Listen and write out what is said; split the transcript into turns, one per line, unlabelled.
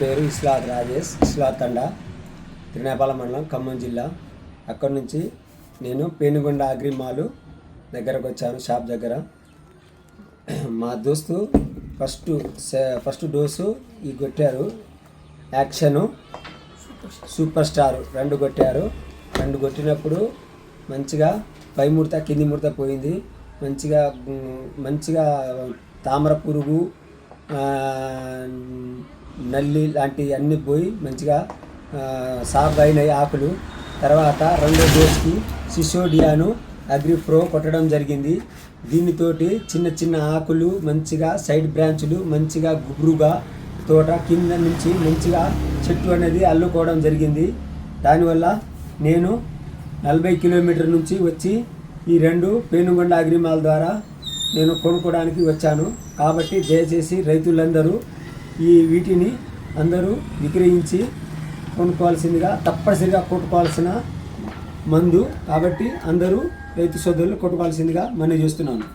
పేరు ఇస్లాత్ రాజేష్ ఇస్లాత్ తండా తిరునేపాల మండలం ఖమ్మం జిల్లా. అక్కడి నుంచి నేను పేనుగొండ అగ్రిమాలు దగ్గరకు వచ్చాను షాప్ దగ్గర. మా దోస్తు ఫస్ట్ ఫస్ట్ డోసు ఈ కొట్టారు. యాక్షను సూపర్ స్టార్ రెండు కొట్టారు. రెండు కొట్టినప్పుడు మంచిగా పై ముడత కింది ముడత పోయింది. మంచిగా మంచిగా తామర పురుగు నల్లి లాంటివి అన్నీ పోయి మంచిగా సాగు సాఫ్ అయినాయి ఆకులు. తర్వాత రెండో డోస్కి సిసోడియాను అగ్రిప్రో కొట్టడం జరిగింది. దీనితోటి చిన్న చిన్న ఆకులు మంచిగా సైడ్ బ్రాంచ్లు మంచిగా గుబురుగా తోట కింద నుంచి మంచిగా చెట్టు అనేది అల్లుకోవడం జరిగింది. దానివల్ల నేను నలభై కిలోమీటర్ నుంచి వచ్చి ఈ రెండు పేనుగొండ అగ్రిమాల్ ద్వారా నేను కొనుక్కోవడానికి వచ్చాను. కాబట్టి దయచేసి రైతులందరూ ఈ వీటిని అందరూ విక్రయించి కొనుక్కోవాల్సిందిగా తప్పనిసరిగా కొట్టుకోవాల్సిన మందు కాబట్టి అందరూ రైతు సోదరులు కొట్టుకోవాల్సిందిగా మనం చేస్తున్నాను.